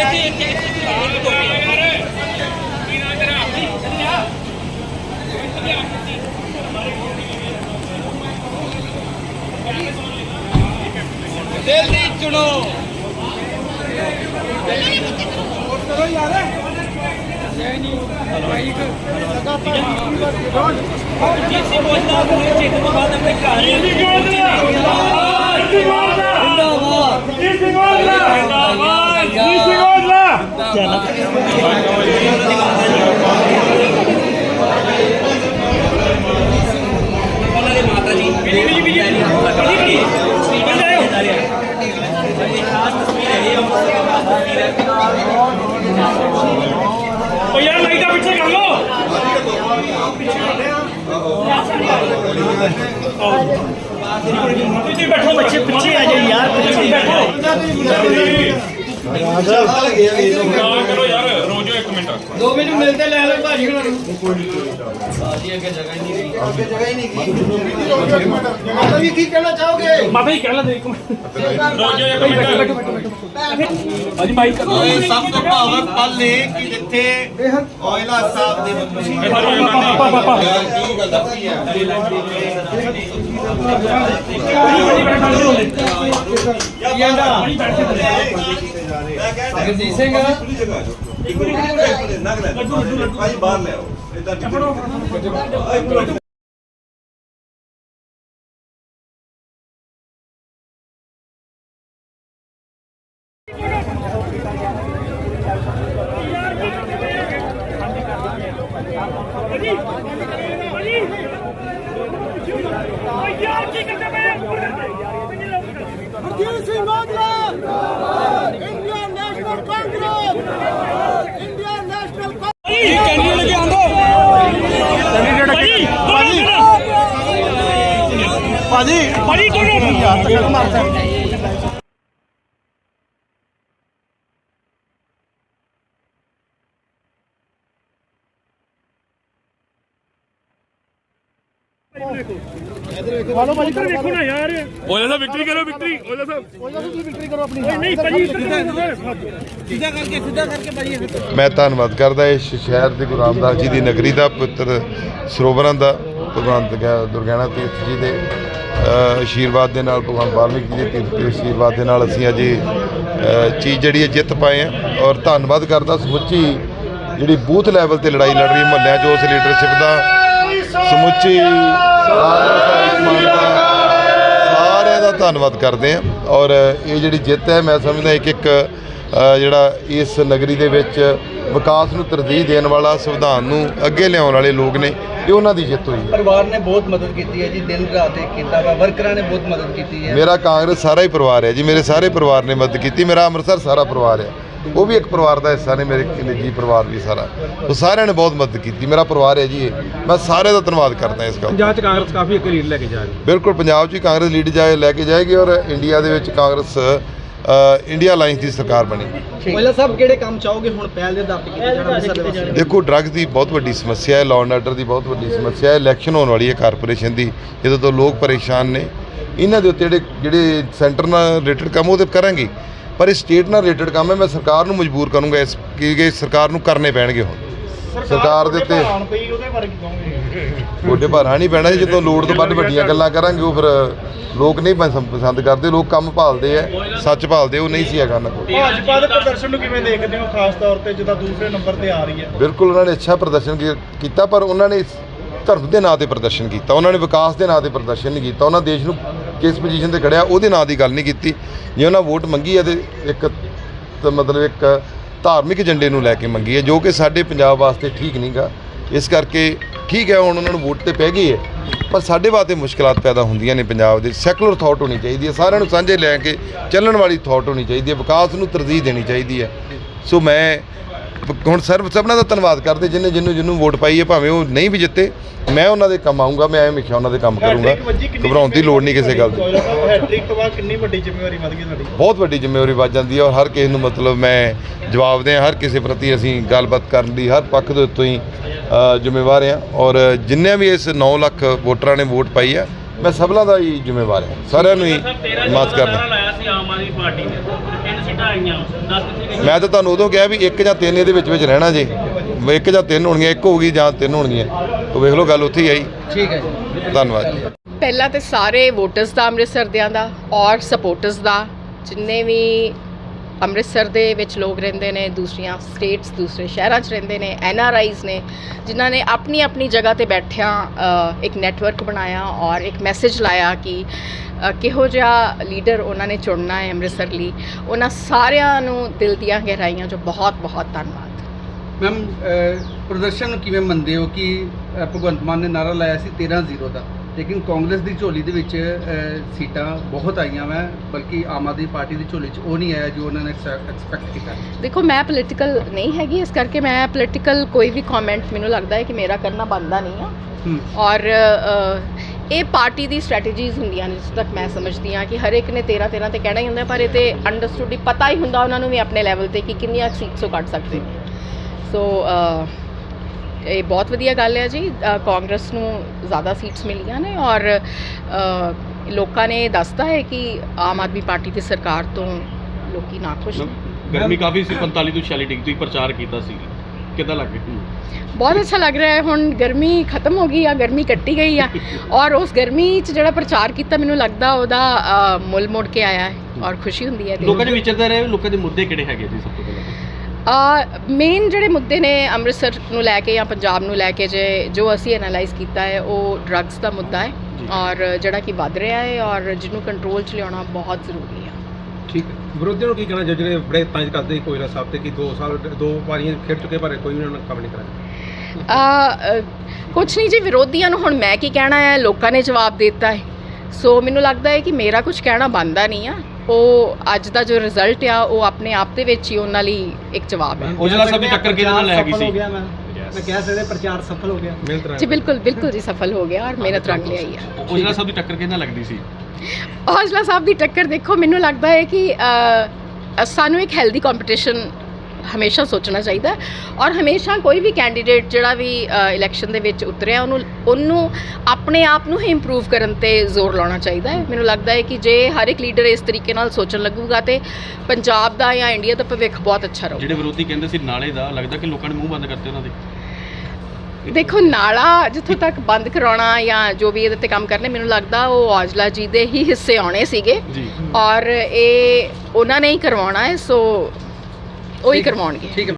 ਇੱਥੇ ਇੱਥੇ ਇੱਥੇ ਤੋਂ ਦਿੱਲੀ ਚੁਣੋ। ਜਿਸੇ ਬੋਲਦਾ ਉਹ ਚਿੱਤ ਤੋਂ ਬਾਅਦ ਆਪਣੇ ਘਰ ਜਿੰਦਾਬਾਦ। ਉਹਨਾਂ ਦੇ ਮਾਤਾ ਜੀ ਮੇਰੀ ਵੀ ਵੀ ਜੀ ਸਟੀਵਨ ਦਾ ਇਹ ਖਾਸ ਤਸਵੀਰ ਹੈ ਇਹ ਉਹ ਯਾਰ ਲਾਈਟਾਂ ਪਿੱਛੇ ਕਰ ਲੋ ਤੁਸੀਂ ਬੈਠੋ ਬੱਚੇ ਪਿੱਛੇ ਆ ਜਾਓ ਯਾਰ ਪਿੱਛੇ ਬੈਠੋ। ਨਾ ਕਰੋ ਯਾਰ। ਮਿੰਟ ਦੋ ਮਿੰਟ ਮਿਲਦੇ ਲੈ ਲਓ ਭਾਜੀ ਉਹਨਾਂ ਨੂੰ। ਮਾਤਾ ਜੀ ਕੀ ਕਹਿਣਾ ਚਾਹੋਗੇ? ਮਾਤਾ ਜੀ ਕਹਿ ਲੈ ਦੇ ਇੱਕ ਮਿੰਟ। ਰੋਜੋ ਇੱਕ ਮਿੰਟ। ਹਾਂਜੀ ਮਾਈਕ ਕਰੋ ਇਹ ਸਭ ਤੋਂ ਭਾਵਕ ਪਲ ਨੇ ਕਿ ਜਿੱਥੇ ਔਇਲਾ ਸਾਹਿਬ ਦੇ ਮਸ਼ੀਨ ਪਾਪਾ ਪਾਪਾ ਜਗਜੀਤ ਸਿੰਘ ਭਾਈ ਬਾਹਰ ਲੈ ਆਓ ਇਦਾਂ ਯਾਰ ਕੀ ਕਰਦੇ ਪਏ Harjit Singh Aujla Indian National Congress. Indian National ਜੀ ਕੈਂਡੀ ਲੈ ਕੇ ਆਂਦੋ ਭਾਜੀ ਭਾਜੀ ਭਾਜੀ ਭਾਜੀ ਦੋਨੋਂ ਵਾਲੋ ਭਾਜੀ ਇੱਧਰ ਵੇਖੋ ਨਾ ਯਾਰ। ਓਲੇ ਸਾਹਿਬ ਵਿਕਟਰੀ ਕਰੋ ਵਿਕਟਰੀ ਓਲੇ ਸਾਹਿਬ ਕੋਈ ਤੁਸੀਂ ਵਿਕਟਰੀ ਕਰੋ ਆਪਣੀ। ਓਏ ਨਹੀਂ ਭਾਜੀ ਇੱਧਰ ਸਿੱਧਾ ਕਰਕੇ ਸਿੱਧਾ ਕਰਕੇ ਭਾਜੀ ਮੈਂ ਧੰਨਵਾਦ ਕਰਦਾ ਇਸ ਸ਼ਹਿਰ ਦੇ ਗੁਰੂ ਰਾਮਦਾਸ ਜੀ ਦੀ ਨਗਰੀ ਦਾ ਪੁੱਤਰ ਸਰੋਵਰਾਂ ਦਾ ਦੁਰਗਾ- ਦੁਰਗਿਆਣਾ ਤੀਰਥ ਜੀ ਦੇ ਆਸ਼ੀਰਵਾਦ ਦੇ ਨਾਲ ਭਗਵਾਨ ਵਾਲਮੀਕ ਜੀ ਦੇ ਤੀਰਥ ਦੇ ਆਸ਼ੀਰਵਾਦ ਦੇ ਨਾਲ ਅਸੀਂ ਅੱਜ ਚੀਜ਼ ਜਿਹੜੀ ਹੈ ਜਿੱਤ ਪਾਏ ਆ ਔਰ ਧੰਨਵਾਦ ਕਰਦਾ ਸਮੁੱਚੀ ਜਿਹੜੀ ਬੂਥ ਲੈਵਲ ਤੇ ਲੜਾਈ ਲੜ ਰਹੀ ਮਹੱਲਿਆਂ 'ਚ ਉਸ ਲੀਡਰਸ਼ਿਪ ਦਾ। ਸਮੁੱਚੀ ਸਾਰਿਆਂ ਦਾ ਧੰਨਵਾਦ ਕਰਦੇ ਆ ਔਰ ਇਹ ਜਿਹੜੀ ਜਿੱਤ ਹੈ ਮੈਂ ਸਮਝਦਾ ਇੱਕ ਇੱਕ ਜਿਹੜਾ ਇਸ ਨਗਰੀ ਦੇ ਵਿੱਚ ਵਿਕਾਸ ਨੂੰ ਤਰਜੀਹ ਦੇਣ ਵਾਲਾ ਸੰਵਿਧਾਨ ਨੂੰ ਅੱਗੇ ਲਿਆਉਣ ਵਾਲੇ ਲੋਕ ਨੇ ਇਹ ਉਹਨਾਂ ਦੀ ਜਿੱਤ ਹੋਈ ਹੈ। ਪਰਿਵਾਰ ਨੇ ਬਹੁਤ ਮਦਦ ਕੀਤੀ ਹੈ ਜੀ ਦਿਨ ਰਾਤ ਇੱਕ ਕੀਤਾ ਵਾ ਵਰਕਰਾਂ ਨੇ ਬਹੁਤ ਮਦਦ ਕੀਤੀ ਹੈ। ਮੇਰਾ ਕਾਂਗਰਸ ਸਾਰਾ ਹੀ ਪਰਿਵਾਰ ਹੈ ਜੀ ਮੇਰੇ ਸਾਰੇ ਪਰਿਵਾਰ ਨੇ ਮਦਦ ਕੀਤੀ ਮੇਰਾ ਅੰਮ੍ਰਿਤਸਰ ਸਾਰਾ ਪਰਿਵਾਰ ਹੈ। ਉਹ ਵੀ ਇੱਕ ਪਰਿਵਾਰ ਦਾ ਹਿੱਸਾ ਨੇ ਮੇਰੇ ਨਿੱਜੀ ਪਰਿਵਾਰ ਵੀ ਸਾਰਾ। ਉਹ ਸਾਰਿਆਂ ਨੇ ਬਹੁਤ ਮਦਦ ਕੀਤੀ। ਮੇਰਾ ਪਰਿਵਾਰ ਹੈ ਜੀ ਇਹ। ਮੈਂ ਸਾਰੇ ਦਾ ਧੰਨਵਾਦ ਕਰਦਾ ਇਸ ਗੱਲ ਦਾ। ਪੰਜਾਬ ਚ ਕਾਂਗਰਸ ਕਾਫੀ ਇੱਕ ਲੀਡ ਲੈ ਕੇ ਜਾ ਰਹੀ ਬਿਲਕੁਲ ਪੰਜਾਬ 'ਚ ਵੀ ਕਾਂਗਰਸ ਲੀਡ ਜਾਏ ਲੈ ਕੇ ਜਾਏਗੀ ਔਰ ਇੰਡੀਆ ਦੇ ਵਿੱਚ ਕਾਂਗਰਸ ਇੰਡੀਆ ਅਲਾਈਅੰਸ ਦੀ ਸਰਕਾਰ ਬਣੇਗੀ ਪਹਿਲਾਂ ਸਾਹਿਬ ਕਿਹੜੇ ਕੰਮ ਚਾਹੋਗੇ? ਹੁਣ ਪਹਿਲ ਦੇ ਆਧਾਰ ਤੇ ਕੀਤੇ ਜਾਣ ਵਾਸਤੇ। ਦੇਖੋ ਡਰੱਗਸ ਦੀ ਬਹੁਤ ਵੱਡੀ ਸਮੱਸਿਆ ਹੈ ਲਾਅ ਐਂਡ ਆਰਡਰ ਦੀ ਬਹੁਤ ਵੱਡੀ ਸਮੱਸਿਆ ਹੈ ਇਲੈਕਸ਼ਨ ਹੋਣ ਵਾਲੀ ਹੈ ਕਾਰਪੋਰੇਸ਼ਨ ਦੀ ਜਦੋਂ ਤੋਂ ਲੋਕ ਪਰੇਸ਼ਾਨ ਨੇ। ਇਹਨਾਂ ਦੇ ਉੱਤੇ ਜਿਹੜੇ ਜਿਹੜੇ ਸੈਂਟਰ ਨਾਲ ਰਿਲੇਟਡ ਕੰਮ ਉਹਦੇ ਕਰਾਂਗੇ। ਪਰ ਇਹ ਸਟੇਟ ਨਾਲ ਰਿਲੇਟਡ ਕੰਮ ਹੈ ਮੈਂ ਸਰਕਾਰ ਨੂੰ ਮਜਬੂਰ ਕਰੂੰਗਾ ਇਸ ਕਿ ਸਰਕਾਰ ਨੂੰ ਕਰਨੇ ਪੈਣਗੇ ਹੁਣ। ਸਰਕਾਰ ਦੇ ਉੱਤੇ ਉਹਦੇ ਭਾਰਾ ਨਹੀਂ ਪੈਣਾ ਜੀ, ਜਦੋਂ ਲੋੜ ਤੋਂ ਵੱਧ ਵੱਡੀਆਂ ਗੱਲਾਂ ਕਰਾਂਗੇ ਉਹ ਫਿਰ ਲੋਕ ਨਹੀਂ ਪਸੰ- ਪਸੰਦ ਕਰਦੇ ਲੋਕ ਕੰਮ ਭਾਲਦੇ ਆ ਸੱਚ ਭਾਲਦੇ ਉਹ ਨਹੀਂ ਸੀ ਹੈਗਾ ਨਾ ਕੋਈ ਭਾਜਪਾ ਦੇ ਪ੍ਰਦਰਸ਼ਨ ਨੂੰ ਕਿਵੇਂ ਦੇਖਦੇ ਹੋ ਖਾਸ ਤੌਰ ਤੇ ਜਿਹਦਾ ਦੂਸਰੇ ਨੰਬਰ ਤੇ ਆ ਰਹੀ ਹੈ? ਬਿਲਕੁਲ ਉਹਨਾਂ ਨੇ ਅੱਛਾ ਪ੍ਰਦਰਸ਼ਨ ਕੀਤਾ ਪਰ ਉਹਨਾਂ ਨੇ ਧਰਮ ਦੇ ਨਾਂ ਤੇ ਪ੍ਰਦਰਸ਼ਨ ਕੀਤਾ ਉਹਨਾਂ ਨੇ ਵਿਕਾਸ ਦੇ ਨਾਂ ਤੇ ਪ੍ਰਦਰਸ਼ਨ ਨਹੀਂ ਕੀਤਾ ਉਹਨਾਂ ਦੇਸ਼ ਨੂੰ ਕਿਸ ਪੋਜੀਸ਼ਨ ਤੇ ਖੜਿਆ, ਉਹਦੇ ਨਾਂ ਦੀ ਗੱਲ ਨਹੀਂ ਕੀਤੀ। ਜੇ ਉਹਨਾਂ ਵੋਟ ਮੰਗੀ ਹੈ ਤੇ ਇੱਕ ਤਾਂ ਮਤਲਬ ਇੱਕ ਧਾਰਮਿਕ ਏਜੰਡੇ ਨੂੰ ਲੈ ਕੇ ਮੰਗੀ ਹੈ, ਜੋ ਕਿ ਸਾਡੇ ਪੰਜਾਬ ਵਾਸਤੇ ਠੀਕ ਨਹੀਂਗਾ। ਇਸ ਕਰਕੇ ਠੀਕ ਹੈ, ਹੁਣ ਉਹਨਾਂ ਨੂੰ ਵੋਟ ਤੇ ਪੈ ਗਈ ਹੈ, ਪਰ ਸਾਡੇ ਵਾਸਤੇ ਮੁਸ਼ਕਲਾਂ ਪੈਦਾ ਹੁੰਦੀਆਂ ਨੇ ਪੰਜਾਬ ਦੇ। ਸੈਕੂਲਰ ਥਾਟ ਹੋਣੀ ਚਾਹੀਦੀ ਹੈ, ਸਾਰਿਆਂ ਨੂੰ ਸਾਂਝੇ ਲੈ ਕੇ ਚੱਲਣ ਵਾਲੀ ਥਾਟ ਹੋਣੀ ਚਾਹੀਦੀ ਹੈ, ਵਿਕਾਸ ਨੂੰ ਤਰਜੀਹ ਦੇਣੀ ਚਾਹੀਦੀ ਹੈ। ਸੋ ਮੈਂ ਹੁਣ ਸਰਬ ਸਭਨਾਂ ਦਾ ਧੰਨਵਾਦ ਕਰਦੇ ਜਿੰਨੇ ਜਿਹਨੂੰ ਜਿਹਨੂੰ ਵੋਟ ਪਾਈ ਹੈ ਭਾਵੇਂ ਉਹ ਨਹੀਂ ਵੀ ਜਿੱਤੇ ਮੈਂ ਉਹਨਾਂ ਦੇ ਕੰਮ ਆਉਂਗਾ ਮੈਂ ਐਵੇਂ ਲਿਖਿਆ ਉਹਨਾਂ ਦੇ ਕੰਮ ਕਰੂੰਗਾ। ਘਬਰਾਉਣ ਦੀ ਲੋੜ ਨਹੀਂ ਕਿਸੇ ਗੱਲ ਦੀ। ਹੈਟ੍ਰਿਕ ਤੋਂ ਬਾਅਦ ਕਿੰਨੀ ਵੱਡੀ ਜ਼ਿੰਮੇਵਾਰੀ ਵੱਧ ਗਈ ਤੁਹਾਡੀ? ਬਹੁਤ ਵੱਡੀ ਜ਼ਿੰਮੇਵਾਰੀ ਵੱਜ ਜਾਂਦੀ ਹੈ ਔਰ ਹਰ ਕਿਸੇ ਨੂੰ ਮਤਲਬ ਮੈਂ ਜਵਾਬ ਦੇ ਹਰ ਕਿਸੇ ਪ੍ਰਤੀ ਅਸੀਂ ਗੱਲਬਾਤ ਕਰਨ ਦੀ ਹਰ ਪੱਖ ਦੇ ਉੱਤੋਂ ਹੀ ਜ਼ਿੰਮੇਵਾਰ ਹਾਂ। ਔਰ ਜਿੰਨੇ ਵੀ ਇਸ 9 ਲੱਖ ਵੋਟਰਾਂ ਨੇ ਵੋਟ ਪਾਈ ਹੈ ਮੈਂ ਸਭਨਾਂ ਦਾ ਹੀ ਜ਼ਿੰਮੇਵਾਰ ਹਾਂ। ਸਾਰਿਆਂ ਨੂੰ ਹੀ ਮਾਫ ਕਰਦਾ। ਲਾਇਆ ਸੀ ਆਮ ਆਦਮੀ ਪਾਰਟੀ ਨੇ। ਤਿੰਨ ਸੀਟਾਂ ਸੀਟਾਂ ਆਈਆਂ? 10 ਕਿੱਥੇ ਗਈਆਂ ਮੈਂ ਤਾਂ ਤੁਹਾਨੂੰ ਉਦੋਂ ਕਿਹਾ ਵੀ ਇੱਕ ਜਾਂ ਤਿੰਨ ਇਹਦੇ ਵਿੱਚ ਵਿੱਚ ਰਹਿਣਾ ਜੇ। ਇੱਕ ਜਾਂ ਤਿੰਨ ਹੋਣਗੀਆਂ ਇੱਕ ਹੋਊਗੀ ਜਾਂ ਤਿੰਨ ਹੋਣਗੀਆਂ। ਤਾਂ ਵੇਖ ਲਓ ਗੱਲ ਉੱਥੇ ਹੀ ਆਈ। ਠੀਕ ਹੈ ਜੀ। ਧੰਨਵਾਦ ਜੀ। ਪਹਿਲਾਂ ਤੇ ਸਾਰੇ ਵੋਟਰਸ ਦਾ ਅੰਮ੍ਰਿਤਸਰ ਦਿਆਂ ਦਾ ਔਰ ਸਪੋਰਟਰਸ ਦਾ ਜਿੰਨੇ ਵੀ ਅੰਮ੍ਰਿਤਸਰ ਦੇ ਵਿੱਚ ਲੋਕ ਰਹਿੰਦੇ ਨੇ, ਦੂਸਰੀਆਂ ਸਟੇਟਸ ਦੂਸਰੇ ਸ਼ਹਿਰਾਂ 'ਚ ਰਹਿੰਦੇ ਨੇ ਐਨ ਆਰ ਆਈਜ਼ ਨੇ, ਜਿਨ੍ਹਾਂ ਨੇ ਆਪਣੀ ਆਪਣੀ ਜਗ੍ਹਾ ਤੇ ਬੈਠਿਆਂ ਇੱਕ ਨੈਟਵਰਕ ਬਣਾਇਆ ਔਰ ਇੱਕ ਮੈਸੇਜ ਲਾਇਆ ਕਿ ਕਿਹੋ ਜਿਹਾ ਲੀਡਰ ਉਹਨਾਂ ਨੇ ਚੁਣਨਾ ਹੈ ਅੰਮ੍ਰਿਤਸਰ ਲਈ। ਉਹਨਾਂ ਸਾਰਿਆਂ ਨੂੰ ਦਿਲ ਦੀਆਂ ਗਹਿਰਾਈਆਂ ਜੋ ਬਹੁਤ ਬਹੁਤ ਧੰਨਵਾਦ। ਮੈਮ ਪ੍ਰਦਰਸ਼ਨ ਨੂੰ ਕਿਵੇਂ ਮੰਨਦੇ ਹੋ ਕਿ ਭਗਵੰਤ ਮਾਨ ਨੇ ਨਾਰਾ ਲਾਇਆ ਸੀ 13-0 ਦਾ? ਲੇਕਿਨ ਕਾਂਗਰਸ ਦੀ ਝੋਲੀ ਦੇ ਵਿੱਚ ਸੀਟਾਂ ਬਹੁਤ ਆਈਆਂ ਵਾ ਬਲਕਿ ਆਮ ਆਦਮੀ ਪਾਰਟੀ ਦੀ ਝੋਲੀ 'ਚ ਉਹ ਨਹੀਂ ਆਇਆ ਜੋ ਉਹਨਾਂ ਨੇ ਐਕਸਪੈਕਟ ਕੀਤਾ। ਦੇਖੋ ਮੈਂ ਪੋਲੀਟੀਕਲ ਨਹੀਂ ਹੈਗੀ ਇਸ ਕਰਕੇ ਮੈਂ ਪੋਲੀਟੀਕਲ ਕੋਈ ਵੀ ਕਮੈਂਟ ਮੈਨੂੰ ਲੱਗਦਾ ਹੈ ਕਿ ਮੇਰਾ ਕਰਨਾ ਬਣਦਾ ਨਹੀਂ ਆ। ਹੂੰ। ਔਰ ਅ, ਇਹ ਪਾਰਟੀ ਦੀ ਸਟ੍ਰੈਟੇਜੀਜ਼ ਹੁੰਦੀਆਂ ਨੇ ਜਿਸ ਤੱਕ ਮੈਂ ਸਮਝਦੀ ਹਾਂ ਕਿ ਹਰ ਇੱਕ ਨੇ 13 13 ਤੇ ਕਹਿਣਾ ਹੀ ਹੁੰਦਾ ਪਰ ਇਹ ਤੇ ਅੰਡਰਸਟੂਡ ਹੀ ਪਤਾ ਹੀ ਹੁੰਦਾ ਉਹਨਾਂ ਨੂੰ ਵੀ ਆਪਣੇ ਲੈਵਲ ਤੇ ਕਿ ਕਿੰਨੀਆਂ ਸੀਟਸ ਉਹ ਕੱਢ ਸਕਦੇ ਨੇ। ਸੋ ਅ, ਇਹ ਬਹੁਤ ਵਧੀਆ ਗੱਲ ਹੈ ਜੀ। ਕਾਂਗਰਸ ਨੂੰ ਜ਼ਿਆਦਾ ਸੀਟਸ ਮਿਲੀਆਂ ਨੇ ਔਰ ਲੋਕਾਂ ਨੇ ਦੱਸਦਾ ਹੈ ਕਿ ਆਮ ਆਦਮੀ ਪਾਰਟੀ ਦੀ ਸਰਕਾਰ ਤੋਂ ਲੋਕੀ ਨਾਖੁਸ਼ ਨੇ। ਗਰਮੀ ਕਾਫੀ ਸੀ 45 ਤੋਂ 46 ਡਿਗਰੀ ਤੁਸੀਂ ਪ੍ਰਚਾਰ ਕੀਤਾ ਸੀ। ਕਿੱਦਾਂ ਲੱਗ ਰਿਹਾ? ਬਹੁਤ ਅੱਛਾ ਲੱਗ ਰਿਹਾ ਹੈ। ਹੁਣ ਗਰਮੀ ਖਤਮ ਹੋ ਗਈ ਆ ਗਰਮੀ ਕੱਟੀ ਗਈ ਆ ਔਰ ਉਸ ਗਰਮੀ 'ਚ ਜਿਹੜਾ ਪ੍ਰਚਾਰ ਕੀਤਾ ਮੈਨੂੰ ਲੱਗਦਾ ਉਹਦਾ ਮੁੱਲ ਮੋੜ ਕੇ ਆਇਆ ਹੈ ਔਰ ਖੁਸ਼ੀ ਹੁੰਦੀ ਹੈ ਲੋਕਾਂ ਦੇ ਵਿਚਰਦੇ ਰਹੇ ਲੋਕਾਂ ਦੇ ਮੁੱਦੇ ਕਿਹੜੇ ਹੈਗੇ ਜੀ ਸਭ ਤੋਂ ਪਹਿਲਾਂ? ਮੇਨ ਜਿਹੜੇ ਮੁੱਦੇ ਨੇ ਅੰਮ੍ਰਿਤਸਰ ਨੂੰ ਲੈ ਕੇ ਜਾਂ ਪੰਜਾਬ ਨੂੰ ਲੈ ਕੇ ਜੇ ਜੋ ਅਸੀਂ ਐਨਾਲਾਈਜ਼ ਕੀਤਾ ਹੈ ਉਹ ਡਰੱਗਸ ਦਾ ਮੁੱਦਾ ਹੈ ਔਰ ਜਿਹੜਾ ਕਿ ਵੱਧ ਰਿਹਾ ਹੈ ਔਰ ਜਿਹਨੂੰ ਕੰਟਰੋਲ 'ਚ ਲਿਆਉਣਾ ਬਹੁਤ ਜ਼ਰੂਰੀ ਹੈ। ਠੀਕ ਹੈ। ਵਿਰੋਧੀਆਂ ਨੂੰ ਕੀ ਕਹਿਣਾ ਜੋ ਜਿਹੜੇ ਬੜੇ ਤੰਜ ਕਰਦੇ ਕੋਇਲਾ ਸਾਹਿਬ ਤੇ ਕਿ 2 ਸਾਲ ਦੋ ਵਾਰੀਆਂ ਖੇਡ ਚੁੱਕੇ ਪਰ ਕੋਈ ਉਹਨਾਂ ਨੇ ਕੰਮ ਨਹੀਂ ਕਰਾਇਆ। ਆ ਕੁਝ ਨਹੀਂ ਜੀ ਵਿਰੋਧੀਆਂ ਨੂੰ ਹੁਣ ਮੈਂ ਕੀ ਕਹਿਣਾ ਹੈ ਲੋਕਾਂ ਨੇ ਜਵਾਬ ਦਿੱਤਾ ਹੈ। ਸੋ ਮੈਨੂੰ ਲੱਗਦਾ ਹੈ ਕਿ ਮੇਰਾ ਕੁਝ ਕਹਿਣਾ ਬਣਦਾ ਨਹੀਂ ਆ। ਉਹ ਅੱਜ ਦਾ ਜੋ ਰਿਜ਼ਲਟ ਆ ਉਹ ਆਪਣੇ ਆਪ ਦੇ ਵਿੱਚ ਹੀ ਉਹਨਾਂ ਲਈ ਇੱਕ ਜਵਾਬ ਹੈ। ਉਜਲਾ ਸਾਹਿਬ ਦੀ ਟੱਕਰ ਕਿਹਦੇ ਨਾਲ ਲੈ ਗਈ ਸੀ? ਮਿਹਨਤ ਨਾਲ। ਜੀ ਬਿਲਕੁਲ ਬਿਲਕੁਲ ਜੀ ਸਫਲ ਹੋ ਗਿਆ ਔਰ ਮਿਹਨਤ ਰੰਗ ਲਿਆਈ ਹੈ ਉਜਲਾ ਸਾਹਿਬ ਦੀ ਟੱਕਰ ਕਿਹਦੇ ਨਾਲ ਲੱਗਦੀ ਸੀ? ਹੌਜਲਾ ਸਾਹਿਬ ਦੀ ਟੱਕਰ ਦੇਖੋ ਮੈਨੂੰ ਲੱਗਦਾ ਹੈ ਕਿ ਸਾਨੂੰ ਇੱਕ ਹੈਲਦੀ ਕੰਪੀਟੀਸ਼ਨ ਹਮੇਸ਼ਾ ਸੋਚਣਾ ਚਾਹੀਦਾ ਔਰ ਹਮੇਸ਼ਾ ਕੋਈ ਵੀ ਕੈਂਡੀਡੇਟ ਜਿਹੜਾ ਵੀ ਇਲੈਕਸ਼ਨ ਦੇ ਵਿੱਚ ਉਤਰਿਆ ਉਹਨੂੰ ਉਹਨੂੰ ਆਪਣੇ ਆਪ ਨੂੰ ਹੀ ਇੰਪਰੂਵ ਕਰਨ ਤੇ ਜ਼ੋਰ ਲਾਉਣਾ ਚਾਹੀਦਾ ਹੈ। ਮੈਨੂੰ ਲੱਗਦਾ ਹੈ ਕਿ ਜੇ ਹਰ ਇੱਕ ਲੀਡਰ ਇਸ ਤਰੀਕੇ ਨਾਲ ਸੋਚਣ ਲੱਗੂਗਾ ਤੇ ਪੰਜਾਬ ਦਾ ਜਾਂ ਇੰਡੀਆ ਦਾ ਭਵਿੱਖ ਬਹੁਤ ਅੱਛਾ ਰਹੂਗਾ। ਜਿਹੜੇ ਵਿਰੋਧੀ ਕਹਿੰਦੇ ਸੀ ਨਾਲੇ ਦਾ ਲੱਗਦਾ ਕਿ ਲੋਕਾਂ ਨੇ ਮੂੰਹ ਬੰਦ ਕਰਤੇ ਉਹਨਾਂ ਦੇ। ਦੇਖੋ ਨਾਲਾ ਜਿੱਥੋਂ ਤੱਕ ਬੰਦ ਕਰਾਉਣਾ ਜਾਂ ਜੋ ਵੀ ਇਹਦੇ ਤੇ ਕੰਮ ਕਰਨੇ ਮੈਨੂੰ ਲੱਗਦਾ ਉਹ ਔਜਲਾ ਜੀ ਦੇ ਹੀ ਹਿੱਸੇ ਆਉਣੇ ਸੀਗੇ। ਔਰ ਇਹ ਉਹਨਾਂ ਨੇ ਹੀ ਕਰਵਾਉਣਾ ਹੈ ਸੋ ਉਹੀ ਕਰਵਾਉਣਗੇ। ਠੀਕ ਹੈ।